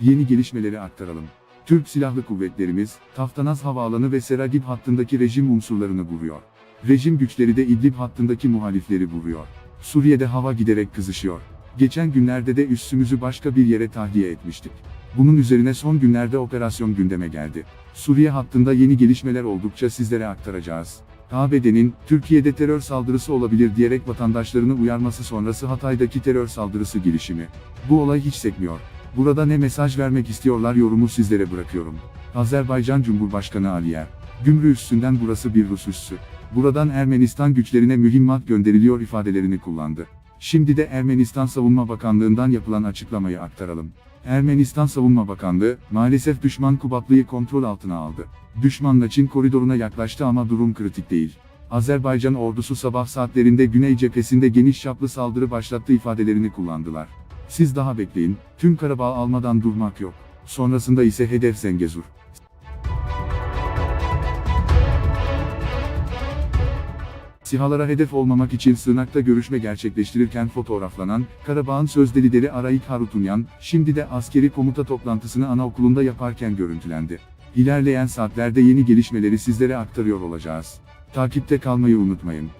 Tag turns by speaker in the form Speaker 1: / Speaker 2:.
Speaker 1: Yeni gelişmeleri aktaralım. Türk Silahlı Kuvvetlerimiz, Taftanaz Havaalanı ve Seragip hattındaki rejim unsurlarını vuruyor. Rejim güçleri de İdlib hattındaki muhalifleri vuruyor. Suriye'de hava giderek kızışıyor. Geçen günlerde de üssümüzü başka bir yere tahliye etmiştik. Bunun üzerine son günlerde operasyon gündeme geldi. Suriye hattında yeni gelişmeler oldukça sizlere aktaracağız. ABD'nin, Türkiye'de terör saldırısı olabilir diyerek vatandaşlarını uyarması sonrası Hatay'daki terör saldırısı girişimi. Bu olay hiç sekmiyor. Burada ne mesaj vermek istiyorlar yorumu sizlere bırakıyorum. Azerbaycan Cumhurbaşkanı Aliyev, Gümrü üssünden burası bir Rus üssü. Buradan Ermenistan güçlerine mühimmat gönderiliyor ifadelerini kullandı. Şimdi de Ermenistan Savunma Bakanlığı'ndan yapılan açıklamayı aktaralım. Ermenistan Savunma Bakanlığı, maalesef düşman Kubatlıyı kontrol altına aldı. Düşmanla Çin koridoruna yaklaştı ama durum kritik değil. Azerbaycan ordusu sabah saatlerinde Güney cephesinde geniş çaplı saldırı başlattı ifadelerini kullandılar. Siz daha bekleyin, tüm Karabağ almadan durmak yok. Sonrasında ise hedef Zengezur. SİHA'lara hedef olmamak için sığınakta görüşme gerçekleştirirken fotoğraflanan, Karabağ'ın sözde lideri Arayik Harutunyan, şimdi de askeri komuta toplantısını anaokulunda yaparken görüntülendi. İlerleyen saatlerde yeni gelişmeleri sizlere aktarıyor olacağız. Takipte kalmayı unutmayın.